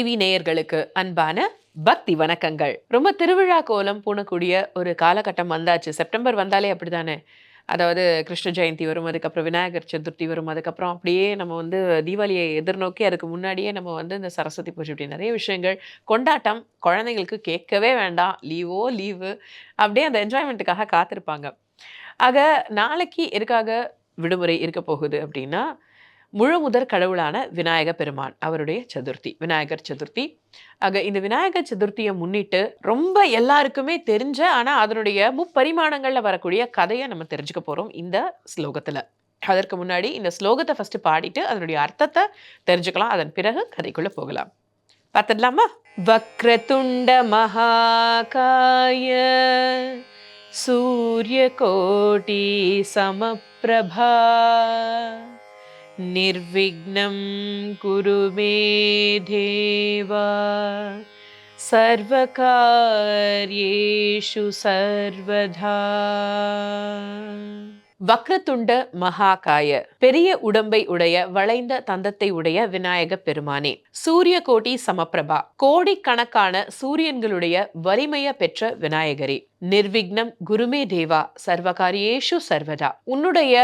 TV நேயர்களுக்கு அன்பான பக்தி வணக்கங்கள். ரொம்ப திருவிழா கோலம் பூணக்கூடிய ஒரு காலகட்டம் வந்தாச்சு. செப்டம்பர் வந்தாலே அப்படிதானே அதாவது கிருஷ்ண ஜெயந்தி வரும் அதுக்கப்புறம் விநாயகர் சதுர்த்தி வரும் அதுக்கப்புறம் அப்படியே நம்ம வந்து தீபாவளியை எதிர்நோக்கி அதுக்கு முன்னாடியே நம்ம வந்து இந்த சரஸ்வதி பூஜை இப்படி நிறைய விஷயங்கள். கொண்டாட்டம் குழந்தைங்களுக்கு கேட்கவே வேண்டாம். லீவோ லீவு. அப்படியே அந்த என்ஜாய்மெண்ட்டுக்காக காத்திருப்பாங்க. ஆக நாளைக்கு எதுக்காக விடுமுறை இருக்க போகுது அப்படின்னா முழு முதற் கடவுளான விநாயக பெருமான் அவருடைய சதுர்த்தி விநாயகர் சதுர்த்தி. ஆக இந்த விநாயகர் சதுர்த்தியை முன்னிட்டு ரொம்ப எல்லாருக்குமே தெரிஞ்ச ஆனால் அதனுடைய முப்பரிமாணங்களில் வரக்கூடிய கதையை நம்ம தெரிஞ்சுக்க போகிறோம் இந்த ஸ்லோகத்தில். அதற்கு முன்னாடி இந்த ஸ்லோகத்தை ஃபஸ்ட்டு பாடிட்டு அதனுடைய அர்த்தத்தை தெரிஞ்சுக்கலாம். அதன் பிறகு கதைக்குள்ளே போகலாம். பார்த்துடலாமா? வக்ரதுண்ட மகாகாய சூரியகோட்டி சமப்பிரபா. निर्विघ्नं कुरु मे देवा सर्वकार्येषु सर्वदा வக்ரதுண்ட மகாகாய பெரிய உடம்பை உடைய வளைந்த தந்தத்தை உடைய விநாயக பெருமானே சூரிய கோட்டி சமப்பிரபா கோடிக்கணக்கான சூரியன்களுடைய வலிமைய பெற்ற விநாயகரே நிர்விக்னம் குருமே தேவா சர்வகாரியேஷு சர்வதா உன்னுடைய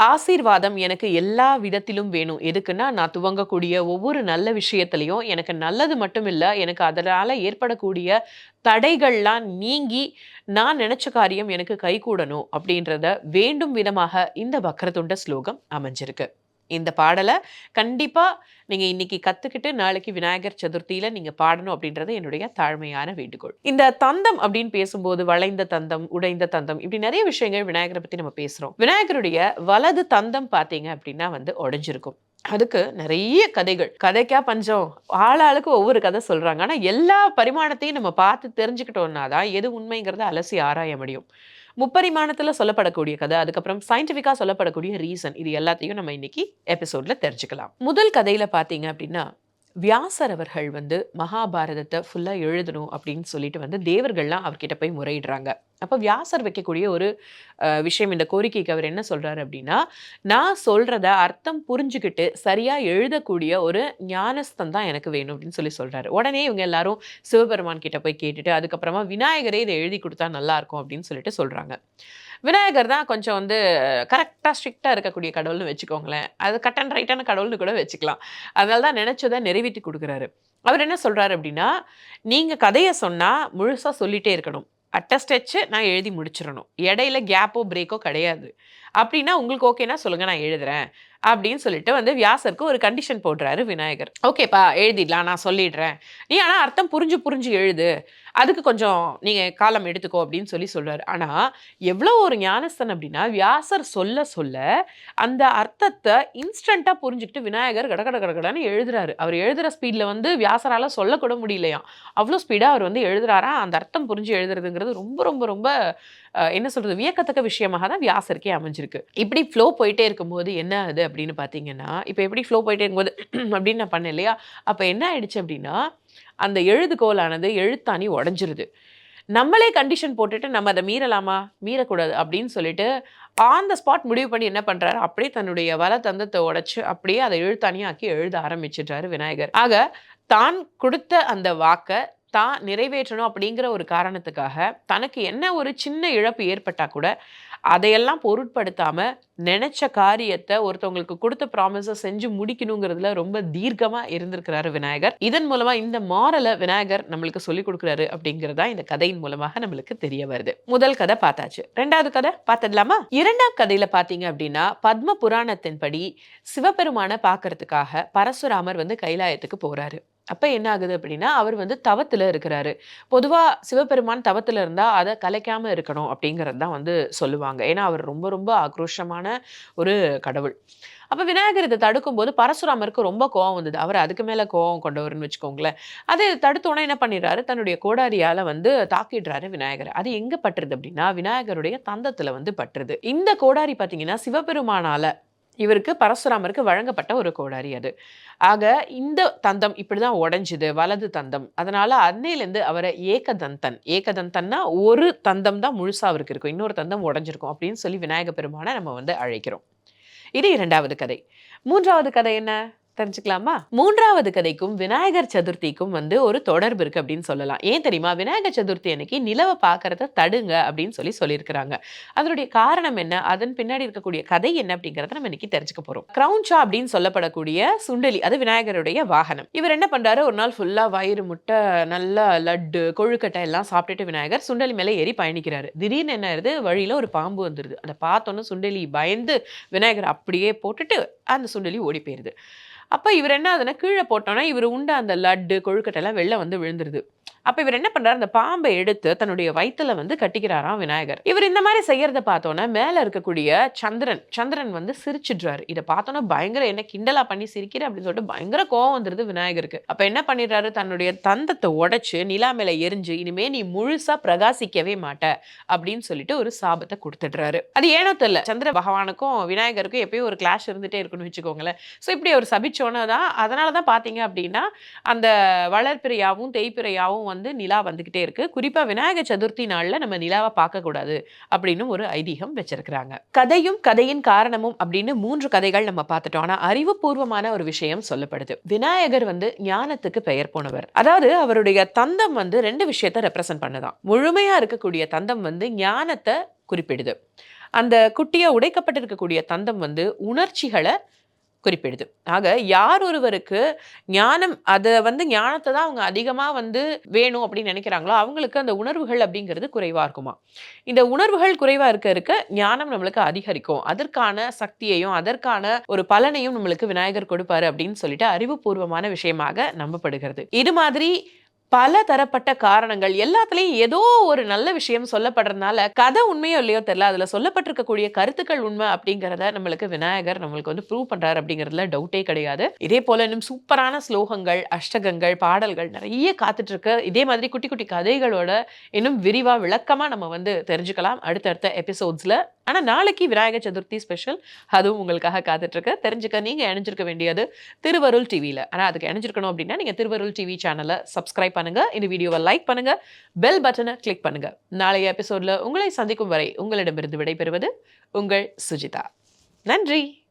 ஆசீர்வாதம் எனக்கு எல்லா விதத்திலும் வேணும். எதுக்குன்னா நான் துவங்கக்கூடிய ஒவ்வொரு நல்ல விஷயத்துலையும் எனக்கு நல்லது மட்டும் இல்லை எனக்கு அதனால் ஏற்படக்கூடிய தடைகள்லாம் நீங்கி நான் நினச்ச காரியம் எனக்கு கைகூடணும் அப்படின்றத வேண்டும் விதமாக இந்த வக்கரத்துண்ட ஸ்லோகம் அமைஞ்சிருக்கு. இந்த பாடலை கண்டிப்பாக நீங்கள் இன்னைக்கு கற்றுக்கிட்டு நாளைக்கு விநாயகர் சதுர்த்தியில் நீங்கள் பாடணும் அப்படின்றது என்னுடைய தாழ்மையான வேண்டுகோள். இந்த தந்தம் அப்படின்னு பேசும்போது வளைந்த தந்தம் உடைந்த தந்தம் இப்படி நிறைய விஷயங்கள் விநாயகரை பற்றி நம்ம பேசுகிறோம் விநாயகருடைய வலது தந்தம் பார்த்தீங்க அப்படின்னா வந்து உடஞ்சிருக்கும். அதுக்கு நிறைய கதைகள். கதைக்கா பஞ்சம். ஆளாளுக்கு ஒவ்வொரு கதை சொல்கிறாங்க ஆனால் எல்லா பரிமாணத்தையும் நம்ம பார்த்து தெரிஞ்சுக்கிட்டோம்னா தான் எது உண்மைங்கிறத அலசி ஆராய முடியும். முப்பரிமாணத்தில் சொல்லப்படக்கூடிய கதை அதுக்கப்புறம் சயின்டிஃபிக்காக சொல்லப்படக்கூடிய ரீசன் இது எல்லாத்தையும் நம்ம இன்னைக்கு எபிசோடில் தெரிஞ்சுக்கலாம். முதல் கதையில் பார்த்தீங்க அப்படின்னா வியாசர் அவர்கள் வந்து மகாபாரதத்தை ஃபுல்லாக எழுதணும் அப்படின்னு சொல்லிட்டு வந்து தேவர்கள்லாம் அவர்கிட்ட போய் முறையிடுறாங்க. அப்போ வியாசர் வைக்கக்கூடிய ஒரு விஷயம் இந்த கோரிக்கைக்கு அவர் என்ன சொல்கிறாரு அப்படின்னா நான் சொல்கிறத அர்த்தம் புரிஞ்சுக்கிட்டு சரியாக எழுதக்கூடிய ஒரு ஞானஸ்தம் தான் எனக்கு வேணும் அப்படின்னு சொல்லி சொல்கிறாரு உடனே இவங்க எல்லாரும் சிவபெருமான் கிட்ட போய் கேட்டுட்டு அதுக்கப்புறமா விநாயகரே இதை எழுதி கொடுத்தா நல்லா இருக்கும் அப்படின்னு சொல்லிட்டு சொல்கிறாங்க விநாயகர் தான் கொஞ்சம் வந்து கரெக்டாக ஸ்ட்ரிக்டாக இருக்கக்கூடிய கடவுள்னு வச்சுக்கோங்களேன். அது கட் அண்ட் ரைட்டான கடவுள்னு கூட வச்சுக்கலாம். அதனால தான் நினச்சதை நிறைவேற்றி கொடுக்குறாரு. அவர் என்ன சொல்கிறாரு அப்படின்னா நீங்கள் கதையை சொன்னால் முழுசாக சொல்லிகிட்டே இருக்கணும். அட்டஸ்டச்சு நான் எழுதி முடிச்சிடணும். இடையில கேப்போ பிரேக்கோ கிடையாது. அப்படின்னா உங்களுக்கு ஓகேனா சொல்லுங்கள் நான் எழுதுறேன். அப்படின்னு சொல்லிட்டு வந்து வியாசருக்கு ஒரு கண்டிஷன் போடுறாரு விநாயகர். ஓகேப்பா எழுதிடலாம் நான் சொல்லிடுறேன். நீ ஆனால் அர்த்தம் புரிஞ்சு புரிஞ்சு எழுது. அதுக்கு கொஞ்சம் நீங்கள் காலம் எடுத்துக்கோ அப்படின்னு சொல்லி சொல்றாரு. ஆனால் எவ்வளோ ஒரு ஞானஸ்தன் அப்படின்னா வியாசர் சொல்ல சொல்ல அந்த அர்த்தத்தை இன்ஸ்டண்ட்டாக புரிஞ்சுக்கிட்டு விநாயகர் கடகட கடகடன்னு எழுதுறாரு. அவர் எழுதுகிற ஸ்பீடில் வந்து வியாசரால் சொல்லக்கூட முடியலையாம். அவ்வளோ ஸ்பீடாக அவர் வந்து எழுதுறாரா? அந்த அர்த்தம் புரிஞ்சு எழுதுறதுங்கிறது ரொம்ப ரொம்ப ரொம்ப என்ன சொல்கிறது வியக்கத்தக்க விஷயமாக தான் வியாசருக்கே அமைஞ்சிருக்கு. இப்படி ஃப்ளோ போயிட்டே இருக்கும்போது என்ன ஆகுது அப்படின்னு பார்த்தீங்கன்னா இப்போ எப்படி ஃப்ளோ போயிட்டே இருக்கும்போது அப்படின்னு நான் பண்ணேன் இல்லையா? அப்போ என்ன ஆயிடுச்சு அப்படின்னா அந்த எழுதுகோலானது எழுத்தாணி உடஞ்சிருது. நம்மளே கண்டிஷன் போட்டுட்டு நம்ம அதை மீறலாமா? மீறக்கூடாது அப்படின்னு சொல்லிட்டு ஆன் த ஸ்பாட் முடிவு பண்ணி என்ன பண்ணுறாரு அப்படியே தன்னுடைய வல தந்தத்தை உடச்சி அப்படியே அதை எழுத்தாணியாக்கி எழுத ஆரம்பிச்சிடுறாரு விநாயகர். ஆக தான் கொடுத்த அந்த வாக்கை தான் நிறைவேற்றணும் அப்படிங்கிற ஒரு காரணத்துக்காக தனக்கு என்ன ஒரு சின்ன இழப்பு ஏற்பட்டா கூட அதையெல்லாம் பொருட்படுத்தாமல் நினச்ச காரியத்தை ஒருத்தவங்களுக்கு கொடுத்த ப்ராமிஸை செஞ்சு முடிக்கணுங்கிறதுல ரொம்ப தீர்க்கமாக இருந்திருக்கிறாரு விநாயகர். இதன் மூலமாக இந்த மாரலை விநாயகர் நம்மளுக்கு சொல்லிக் கொடுக்குறாரு அப்படிங்கிறதா இந்த கதையின் மூலமாக நம்மளுக்கு தெரிய வருது. முதல் கதை பார்த்தாச்சு. ரெண்டாவது கதை பார்த்துடலாமா? இரண்டாம் கதையில் பார்த்தீங்க அப்படின்னா பத்ம புராணத்தின்படி சிவபெருமானை பார்க்கறதுக்காக பரசுராமர் வந்து கைலாயத்துக்கு போகிறாரு அப்போ என்ன ஆகுது அப்படின்னா அவர் வந்து தவத்தில் இருக்கிறாரு. பொதுவாக சிவபெருமான் தவத்தில் இருந்தால் அதை கலைக்காமல் இருக்கணும் அப்படிங்கிறது தான் வந்து சொல்லுவாங்க. ஏன்னா அவர் ரொம்ப ரொம்ப ஆக்ரோஷமான ஒரு கடவுள். அப்போ விநாயகர் இதை தடுக்கும்போது பரசுராமருக்கு ரொம்ப கோவம் வந்தது. அவர் அதுக்கு மேலே கோவம் கொண்டவர்னு வச்சுக்கோங்களேன். அதை தடுத்தோன்னே என்ன பண்ணிடுறாரு? தன்னுடைய கோடாரியால் வந்து தாக்கிடுறாரு விநாயகர். அது எங்கே பட்டுருது அப்படின்னா விநாயகருடைய தந்தத்தில் வந்து பட்டுருது. இந்த கோடாரி பார்த்தீங்கன்னா சிவபெருமானால் இவருக்கு பரசுராமருக்கு வழங்கப்பட்ட ஒரு கோடாரி அது. ஆக இந்த தந்தம் இப்படி தான் உடஞ்சிது வலது தந்தம். அதனால் அன்னையிலேருந்து அவரை ஏகதந்தன் ஏகதந்தன்னா ஒரு தந்தம் தான் முழுசாக அவருக்கு இருக்கும். இன்னொரு தந்தம் உடஞ்சிருக்கும் அப்படின்னு சொல்லி விநாயக பெருமானை நம்ம வந்து அழைக்கிறோம். இது இரண்டாவது கதை. மூன்றாவது கதை என்ன? தெரிஞ்சுக்கலாமா? மூன்றாவது கதைக்கும் விநாயகர் சதுர்த்திக்கும் வந்து ஒரு தொடர்பு இருக்கு அப்படின்னு சொல்லலாம். ஏன் தெரியுமா? விநாயகர் சதுர்த்தி அன்னைக்கு நிலவை பார்க்கறத தடுங்க அப்படின்னு சொல்லி சொல்லியிருக்கிறாங்க. அதனுடைய காரணம் என்ன? அதன் பின்னாடி இருக்கக்கூடிய கதை என்ன அப்படிங்கறத நம்ம இன்னைக்கு தெரிஞ்சுக்க போறோம். கிரவுன்ஷா அப்படின்னு சொல்லப்படக்கூடிய சுண்டலி அது விநாயகருடைய வாகனம். இவர் என்ன பண்றாரு? ஒரு நாள் ஃபுல்லா வயிறு முட்டை நல்லா லட்டு கொழுக்கட்டை எல்லாம் சாப்பிட்டுட்டு விநாயகர் சுண்டலி மேலே ஏறி பயணிக்கிறாரு. திடீர்னு என்ன ஆயிருது? வழியில ஒரு பாம்பு வந்துருது. அதை பார்த்தோன்னு சுண்டலி பயந்து விநாயகர் அப்படியே போட்டுட்டு அந்த சுண்டலி ஓடி போயிருது. அப்போ இவர் என்ன ஆகுதுன்னா கீழே போட்டோன்னா இவர் உண்ட அந்த லட்டு கொழுக்கட்டைலாம் வெளில வந்து விழுந்துருது. அப்போ இவர் என்ன பண்றாரு? அந்த பாம்பை எடுத்து தன்னுடைய வயிற்றுல வந்து கட்டிக்கிறாராம் விநாயகர். இவர் இந்த மாதிரி செய்யறத பார்த்தோன்னா மேல இருக்கக்கூடிய சந்திரன் சந்திரன் வந்து சிரிச்சிடுறாரு. இதை பார்த்தோன்னா பயங்கர என்ன கிண்டலா பண்ணி சிரிக்கிற அப்படின்னு சொல்லிட்டு பயங்கர கோவம் வந்துருது விநாயகருக்கு. அப்ப என்ன பண்ணிடுறாரு? தன்னுடைய தந்தத்தை உடைச்சு நிலா மேல எரிஞ்சு இனிமே நீ முழுசா பிரகாசிக்கவே மாட்ட அப்படின்னு சொல்லிட்டு ஒரு சாபத்தை கொடுத்துடுறாரு. அது ஏனோ தெரியல. சந்திர பகவானுக்கும் விநாயகருக்கும் எப்பயும் ஒரு கிளாஷ் இருந்துட்டே இருக்குன்னு வச்சுக்கோங்களேன். ஸோ இப்படி அவர் சபிச்சோன்னு தான் அதனால தான் பார்த்தீங்க அப்படின்னா அந்த வளர்ப்பிறையாவும் தேய்ப்பிறையாவும் வந்து நிலா வந்துக்கிட்டே இருக்குது குறிப்பாக விநாயகர் சதுர்த்தி நாளில் நம்ம நிலாவை பார்க்கக்கூடாது அப்படின்னு ஒரு ஐதீகம் வச்சிருக்கிறாங்க. கதையும் கதையின் காரணமும் அப்படின்னு மூன்று கதைகள் நம்ம பார்த்துட்டோம். ஆனால் அறிவுபூர்வமான ஒரு விஷயம் சொல்லப்படுது. விநாயகர் வந்து ஞானத்துக்கு பெயர் போனவர். அதாவது அவருடைய தந்தம் வந்து ரெண்டு விஷயத்த ரெப்ரசன்ட் பண்ணுதான். முழுமையாக இருக்கக்கூடிய தந்தம் வந்து ஞானத்தை குறிப்பிடுது. அந்த குட்டியை உடைக்கப்பட்டிருக்கக்கூடிய தந்தம் வந்து உணர்ச்சிகளை குறிப்பிடுது. ஆக யார் ஒருவருக்கு ஞானம் அதை வந்து ஞானத்தை தான் அவங்க அதிகமாக வந்து வேணும் அப்படின்னு நினைக்கிறாங்களோ அவங்களுக்கு அந்த உணர்வுகள் அப்படிங்கிறது குறைவாக இருக்குமா? இந்த உணர்வுகள் குறைவாக இருக்க இருக்க ஞானம் நம்மளுக்கு அதிகரிக்கும். அதற்கான சக்தியையும் அதற்கான ஒரு பலனையும் நம்மளுக்கு விநாயகர் கொடுப்பாரு அப்படின்னு சொல்லிட்டு அறிவுபூர்வமான விஷயமாக நம்பப்படுகிறது. இது மாதிரி பல தரப்பட்ட காரணங்கள் எல்லாத்துலேயும் ஏதோ ஒரு நல்ல விஷயம் சொல்லப்படுறதுனால கதை உண்மையோ இல்லையோ தெரியல. அதில் சொல்லப்பட்டிருக்கக்கூடிய கருத்துக்கள் உண்மை அப்படிங்கிறத நம்மளுக்கு விநாயகர் நம்மளுக்கு வந்து ப்ரூவ் பண்ணுறாரு அப்படிங்கிறதுல டவுட்டே கிடையாது. இதே போல இன்னும் சூப்பரான ஸ்லோகங்கள் அஷ்டகங்கள் பாடல்கள் நிறைய காத்துட்டு இருக்கு இதே மாதிரி குட்டி குட்டி கதைகளோட இன்னும் விரிவாக விளக்கமாக நம்ம வந்து தெரிஞ்சுக்கலாம். அடுத்தடுத்த எபிசோட்ஸில் ஆனால் நாளைக்கு விநாயகர் சதுர்த்தி ஸ்பெஷல் அதுவும் உங்களுக்காக காத்துட்ருக்கு. தெரிஞ்சுக்க நீங்கள் இணைஞ்சிருக்க வேண்டியது திருவருள் டிவியில் ஆனால் அதுக்கு இணைஞ்சிருக்கணும் அப்படின்னா நீங்கள் திருவருள் டிவி சேனலை சப்ஸ்கிரைப் பண்ணுங்கள் இந்த வீடியோவை லைக் பண்ணுங்கள் பெல் பட்டனை கிளிக் பண்ணுங்கள் நாளைய எபிசோடில் உங்களை சந்திக்கும் வரை உங்களிடமிருந்து விடைபெறுவது உங்கள் சுஜிதா. நன்றி!